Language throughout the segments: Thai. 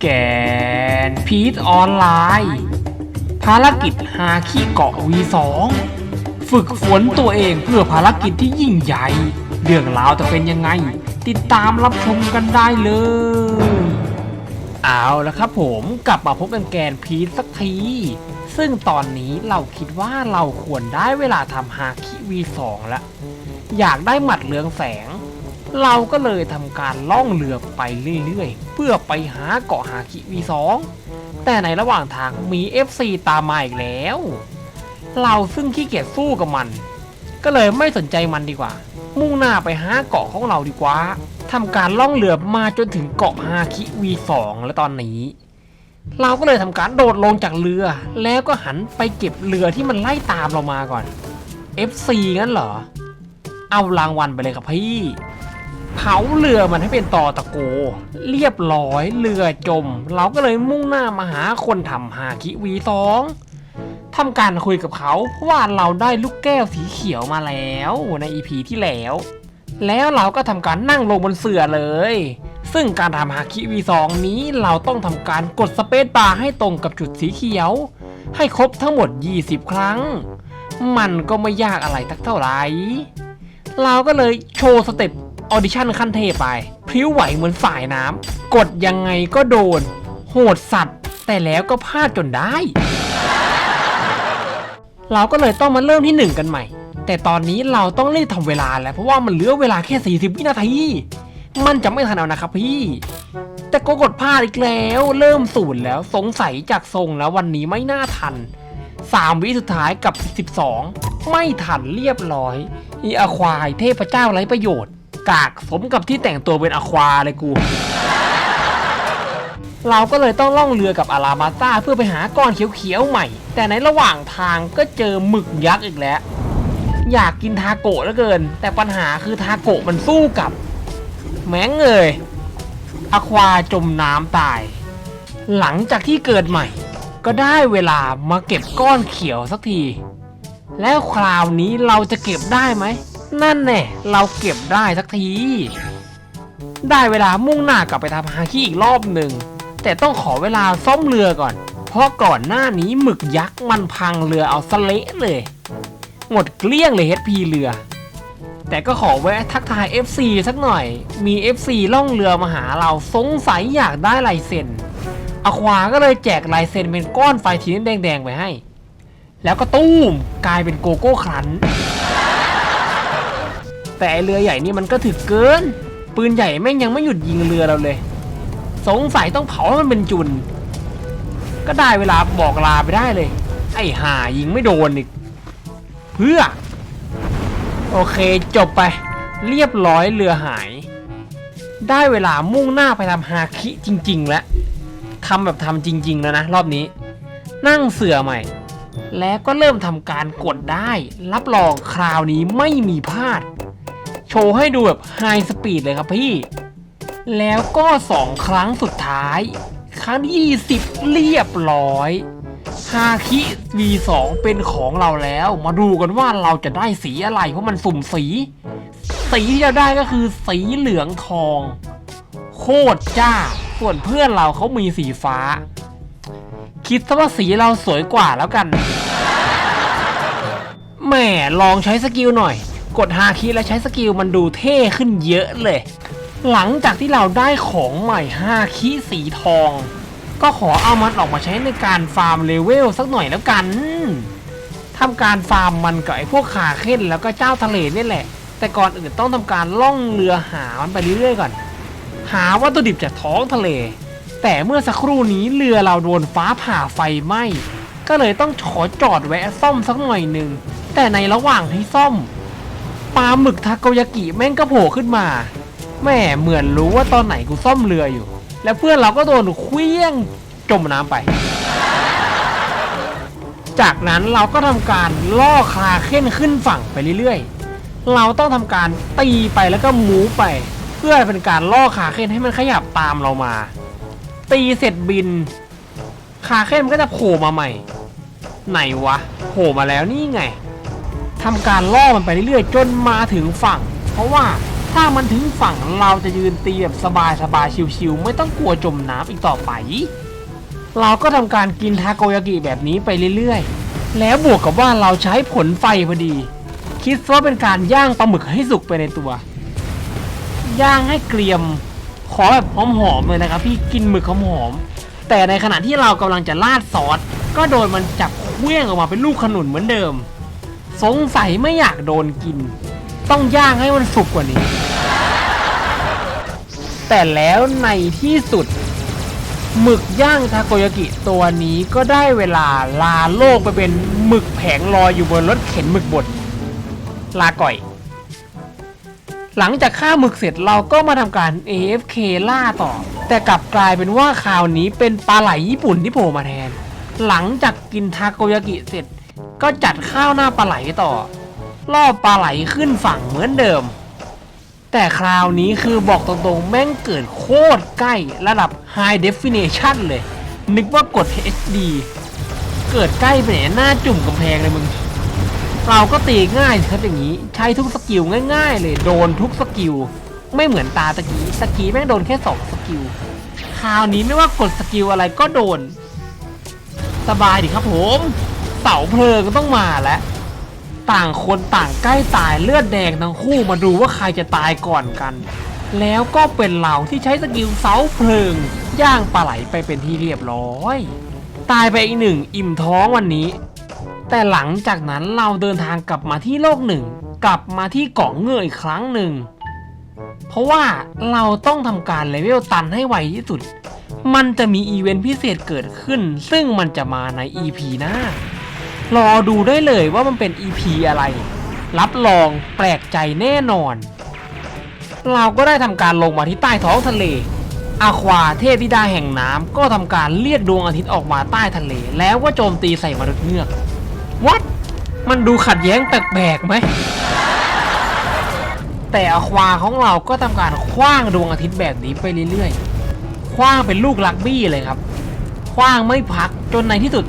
แกนพีทออนไลน์ ภารกิจหาขี้เกาะ V2 ฝึกฝนตัวเองเพื่อภารกิจที่ยิ่งใหญ่ เรื่องราวจะเป็นยังไง ติดตามรับชมกันได้เลย เอาละครับผมกลับมาพบกันแกนพีทสักที ซึ่งตอนนี้เราคิดว่าเราควรได้เวลาทำฮาคิ V2 แล้ว อยากได้หมัดเรืองแสง เราก็เลยทำการล่องเรือไปเรื่อยๆ เพื่อไปหาเกาะฮาคิ V2 แต่ในระหว่างทางมี FC ตามมาอีกแล้ว เราซึ่งขี้เกียจสู้กับมัน ก็เลยไม่สนใจมันดีกว่า มุ่งหน้าไปหาเกาะของเราดีกว่าทำการล่องเรือมาจนถึงเกาะฮาคิ V2 แล้วตอนนี้เราก็เลยทำการโดดลงจากเรือ แล้วก็หันไปเก็บเรือที่มันไล่ตามเรามาก่อน FC งั้นเหรอ เอารางวัลไปเลยครับพี่ เผาเรือมันให้เป็นตอตะโก เรียบร้อยเรือจม เราก็เลยมุ่งหน้ามาหาคนทำฮาคิวีสองทำการคุยกับเขาเพราะว่าเราได้ลูกแก้วสีเขียวมาแล้วในอีพีที่แล้ว แล้วเราก็ทำการนั่งลงบนเสื่อเลย ซึ่งการทำฮาคิวีสองนี้เราต้องทำการกดสเปซบาร์ให้ตรงกับจุดสีเขียว ให้ครบทั้งหมด 20 ครั้ง มันก็ไม่ยากอะไรทักเท่าไหร่เราก็เลยโชว์สเต็ป ออดิชั่นขั้นเทพไปพริ้วไหวเหมือนสายน้ำกดยังไงก็โดน โหดสัตว์ แต่แล้วก็พลาดจนได้ เราก็เลยต้องมาเริ่มที่หนึ่งกันใหม่ แต่ตอนนี้เราต้องรีบทำเวลาแล้วเพราะว่ามันเหลือเวลาแค่ 40 วินาทีมันจะไม่ทันเอานะครับพี่ แต่ก็กดพลาดอีกแล้ว เริ่มศูนย์แล้วสงสัยจากทรงแล้ววันนี้ไม่น่าทัน3วิสุดท้ายกับ 12 ไม่ทันเรียบร้อย อีอควายเทพเจ้าไร้ประโยชน์ กาก สมกับที่แต่งตัวเป็นอควาเลยกู เราก็เลยต้องล่องเรือกับอารามาต้าเพื่อไปหาก้อนเขียวๆใหม่ แต่ในระหว่างทางก็เจอหมึกยักษ์อีกแล้ว อยากกินทาโกะเหลือเกิน แต่ปัญหาคือทาโกะมันสู้กับ แม้งเอ่ยอควาจมน้ำตาย หลังจากที่เกิดใหม่ ก็ได้เวลามาเก็บก้อนเขียวสักที แล้วคราวนี้เราจะเก็บได้ไหม นั่นแน่เราเก็บได้สักที ได้เวลามุ่งหน้ากลับไปทำฮาคิอีกรอบหนึ่ง แต่ต้องขอเวลาซ่อมเรือก่อน เพราะก่อนหน้านี้หมึกยักษ์มันพังเรือเอาสเละเลย หมดเกลี้ยงเลย HP เรือ แต่ก็ขอแวะทักทาย FC สักหน่อย มี FC ล่องเรือมาหาเราสงสัยอยากได้ลายเซ็นอควาก็เลยแจกลายเซ็นเป็นก้อนไฟทีนแดงๆไปให้ แล้วก็ตู้มกลายเป็นโกโก้ครัน แต่ไอเรือใหญ่นี่มันก็ถึกเกิน ปืนใหญ่แม่งยังไม่หยุดยิงเรือเราเลย สงสัยต้องเผาให้มันเป็นจุน ก็ได้เวลาบอกลาไปได้เลย ไอ้ห่ายิงไม่โดนอีก เพื่อ โอเคจบไป เรียบร้อยเรือหาย ได้เวลามุ่งหน้าไปทำฮาคิจริง ๆ แล้วทำแบบทำจริง ๆ แล้วนะ รอบนี้ นั่งเสือใหม่ แล้วก็เริ่มทำการกดได้ รับรองคราวนี้ไม่มีพลาด โชว์ให้ดูแบบไฮสปีดเลยครับพี่ แล้วก็สองครั้งสุดท้าย ครั้งที่ 20 เรียบร้อยฮาคิ V2 เป็นของเราแล้ว มาดูกันว่าเราจะได้สีอะไร เพราะมันสุ่มสี สีที่เราได้ก็คือสีเหลืองทอง โคตรจ้า ส่วนเพื่อนเราเขามีสีฟ้า คิดซะว่าสีเราสวยกว่าแล้วกันแหม่ลองใช้สกิลหน่อย กดฮาคิแล้วใช้สกิลมันดูเท่ขึ้นเยอะเลย หลังจากที่เราได้ของใหม่ฮาคิสีทอง ก็ขอเอามันออกมาใช้ในการฟาร์มเลเวลสักหน่อยแล้วกันทำการฟาร์มมันกับไอ้พวกขาเข้นแล้วก็เจ้าทะเลนี่แหละ แต่ก่อนอื่นต้องทำการล่องเรือหามันไปเรื่อยๆก่อน หาวัตถุดิบจากท้องทะเล แต่เมื่อสักครู่นี้เรือเราโดนฟ้าผ่าไฟไหม้ก็เลยต้องขอจอดแวะซ่อมสักหน่อยหนึ่งแต่ในระหว่างที่ซ่อม ปลาหมึกทาโกยากิแม่งก็โผล่ขึ้นมาแม่เหมือนรู้ว่าตอนไหนกูซ่อมเรืออยู่ แล้วเพื่อนเราก็โดนเคลี้ยงจมน้ำไป จากนั้นเราก็ทำการล่อคลาเค้นขึ้นฝั่งไปเรื่อยๆ เราต้องทำการตีไปแล้วก็หมูไป เพื่อเป็นการล่อคาเค้นให้มันขยับตามเรามา ตีเสร็จบินคาเค้นมันก็จะโผล่มาใหม่ ไหนวะโผล่มาแล้วนี่ไง ทำการล่อมันไปเรื่อยๆ จนมาถึงฝั่ง เพราะว่าถ้ามันถึงฝั่งเราจะยืนตีแบบสบายๆชิวๆไม่ต้องกลัวจมน้ำอีกต่อไป เราก็ทำการกินทาโกยากิแบบนี้ไปเรื่อยๆ แล้วบวกกับว่าเราใช้ผลไฟพอดี คิดว่าเป็นการย่างปลาหมึกให้สุกไปในตัว ย่างให้เกรียมขอแบบหอมๆเลยนะครับ พี่กินหมึกหอมๆแต่ในขณะที่เรากำลังจะราดซอสก็โดนมันจับเคลื่องออกมาเป็นลูกขนุนเหมือนเดิม สงสัยไม่อยากโดนกิน ต้องย่างให้มันสุกกว่านี้ แต่แล้วในที่สุด หมึกย่างทาโกยากิตัวนี้ก็ได้เวลาลาโลกไปเป็นหมึกแผงลอยอยู่บนรถเข็นหมึกบดลาก่อย หลังจากฆ่าหมึกเสร็จเราก็มาทำการ AFK ล่าต่อ แต่กลับกลายเป็นว่าคราวนี้เป็นปลาไหลญี่ปุ่นที่โผล่มาแทน หลังจากกินทาโกยากิเสร็จ ก็จัดข้าวหน้าปลาไหลต่อล่อปลาไหลขึ้นฝั่งเหมือนเดิม แต่คราวนี้คือบอกตรงๆ แม่งเกิดโคตรใกล้ระดับ High Definition เลย นึกว่ากด HD เกิดใกล้ไปไหนหน้าจุ่มกำแพงเลยมึง เราก็ตีง่ายครับอย่างนี้ ใช้ทุกสกิลง่าย ๆ เลยโดนทุกสกิล ไม่เหมือนตาตะกี้ตะกี้แม่งโดนแค่สองสกิลคราวนี้ไม่ว่ากดสกิลอะไรก็โดน สบายดิครับผม เสาเพลิงต้องมาแล้ว ต่างคนต่างใกล้ตายเลือดแดงทั้งคู่มาดูว่าใครจะตายก่อนกัน แล้วก็เป็นเราที่ใช้สกิลเสาเพลิง ย่างปลาไหลไปเป็นที่เรียบร้อย ตายไปอีกหนึ่งอิ่มท้องวันนี้ แต่หลังจากนั้นเราเดินทางกลับมาที่โลกหนึ่ง กลับมาที่เกาะเงยอีกครั้งหนึ่ง เพราะว่าเราต้องทำการเลเวลตันให้ไวที่สุดมันจะมีอีเวนต์พิเศษเกิดขึ้น ซึ่งมันจะมาใน EP หน้า รอดูได้เลยว่ามันเป็น EP อะไร รับรองแปลกใจแน่นอน เราก็ได้ทำการลงมาที่ใต้ท้องทะเลอาควาเทพธิดาแห่งน้ำก็ทำการเรียกดวงอาทิตย์ออกมาใต้ทะเล แล้วก็โจมตีใส่มนุษย์เงือกวัดมันดูขัดแย้งแปลกๆไหม แต่อาควาของเราก็ทำการคว้างดวงอาทิตย์แบบนี้ไปเรื่อยๆคว้างเป็นลูกลักบี้เลยครับ คว้างไม่พักจนในที่สุด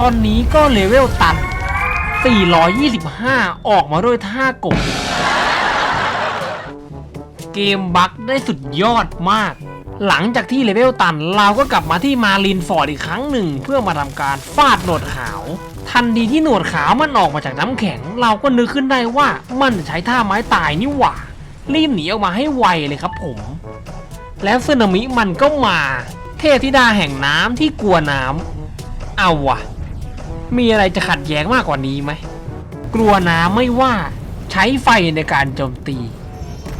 ตอนนี้ก็เลเวลตัน 425 ออกมาด้วยท่ากบ เกมบักได้สุดยอดมาก หลังจากที่เลเวลตัน เราก็กลับมาที่มารินฟอร์ดอีกครั้งหนึ่ง เพื่อมาทำการฟาดหนวดขาว ทันทีที่หนวดขาวมันออกมาจากน้ำแข็ง เราก็นึกขึ้นได้ว่ามันใช้ท่าไม้ตายนี่หว่า รีบหนีออกมาให้ไวเลยครับผม แล้วสึนามิมันก็มา เทพธิดาแห่งน้ำที่กลัวน้ำเอาวะ มีอะไรจะขัดแย้งมากกว่านี้ไหม กลัวน้ำไม่ว่าใช้ไฟในการโจมตี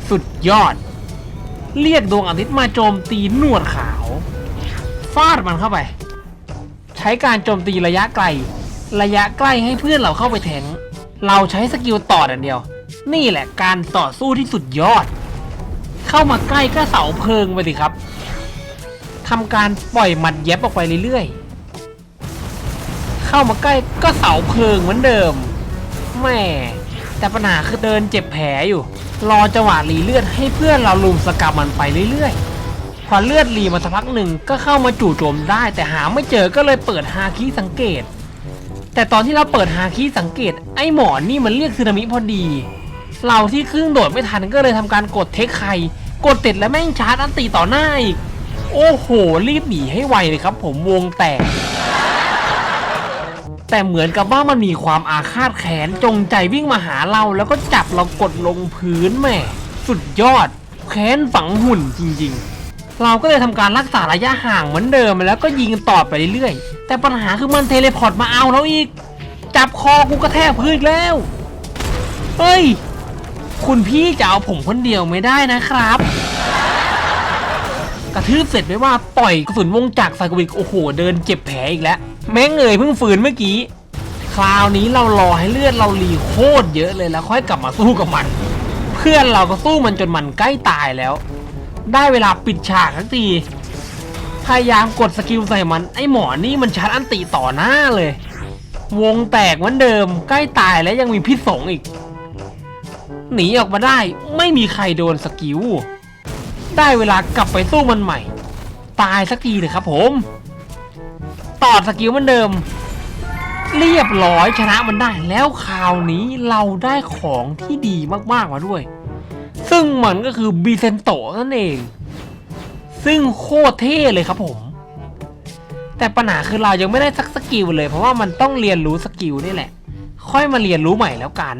สุดยอด เรียกดวงอาทิตย์มาโจมตีหนวดขาว ฟาดมันเข้าไป ใช้การโจมตีระยะไกล ระยะใกล้ให้เพื่อนเราเข้าไปแทง เราใช้สกิลต่อดันเดียว นี่แหละการต่อสู้ที่สุดยอด เข้ามาใกล้ก็เสาเพลิงไปสิครับทำการปล่อยหมัดเย็บออกไปเรื่อยๆ เข้ามาใกล้ก็เสาเพลิงเหมือนเดิมแม่แต่ปัญหาคือเดินเจ็บแผลอยู่ รอจังหวะรีเลือดให้เพื่อนเราลุมสกรรมมันไปเรื่อยๆ พอเลือดรีมาสักพักหนึ่งก็เข้ามาจู่โจมได้ แต่หาไม่เจอก็เลยเปิดฮาคิสังเกต แต่ตอนที่เราเปิดฮาคิสังเกต ไอ้หมอนนี่มันเรียกซึนามิพอดี เราที่ครึ่งโดดไม่ทันก็เลยทำการกดเทคไคกดติดแล้วแม่งชาร์จอันตีต่อหน้าอีก โอ้โห รีบหนีให้ไวเลยครับ ผมวงแตก แต่เหมือนกับว่ามันมีความอาฆาตแค้นจงใจวิ่งมาหาเรา แล้วก็จับเรากดลงพื้นแม่ สุดยอด แค้นฝังหุ่นจริงๆ เราก็เลยทำการรักษาระยะห่างเหมือนเดิมแล้วก็ยิงต่อไปเรื่อยๆ แต่ปัญหาคือมันเทเลพอร์ตมาเอาเราอีก จับคอกูกระแทกพื้นอีกแล้ว เฮ้ย คุณพี่จะเอาผมคนเดียวไม่ได้นะครับกระทืบเสร็จไม่ว่าปล่อยกระสุนวงจักรใส่กูอีกโอ้โห เดินเจ็บแผลอีกแล้ว แม่งเอ่ยเพิ่งฝืนเมื่อกี้ คราวนี้เรารอให้เลือดเรารีโคตรเยอะเลยแล้วค่อยกลับมาสู้กับมัน เพื่อนเราก็สู้มันจนมันใกล้ตายแล้ว ได้เวลาปิดฉากทั้งทีพยายามกดสกิลใส่มัน ไอหมอนี่มันชาร์จอันติต่อหน้าเลย วงแตกเหมือนเดิม ใกล้ตายแล้วยังมีพิษสงอีก หนีออกมาได้ไม่มีใครโดนสกิลได้เวลากลับไปสู้มันใหม่ ตายสักทีเลยครับผม ต่อสกิลเหมือนเดิม เรียบร้อยชนะมันได้ แล้วคราวนี้เราได้ของที่ดีมากๆมาด้วย ซึ่งมันก็คือบีเซนโตนั่นเอง ซึ่งโคตรเท่เลยครับผม แต่ปัญหาคือเรายังไม่ได้สักสกิลเลย เพราะว่ามันต้องเรียนรู้สกิลนี่แหละ ค่อยมาเรียนรู้ใหม่แล้วกัน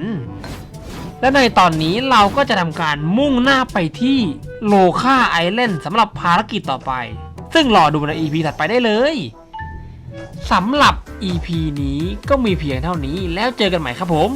และในตอนนี้เราก็จะทำการมุ่งหน้าไปที่โลคาไอแลนด์สำหรับภารกิจต่อไป ซึ่งรอดูใน EP ถัดไปได้เลย สำหรับ EP นี้ก็มีเพียงเท่านี้แล้วเจอกันใหม่ครับผม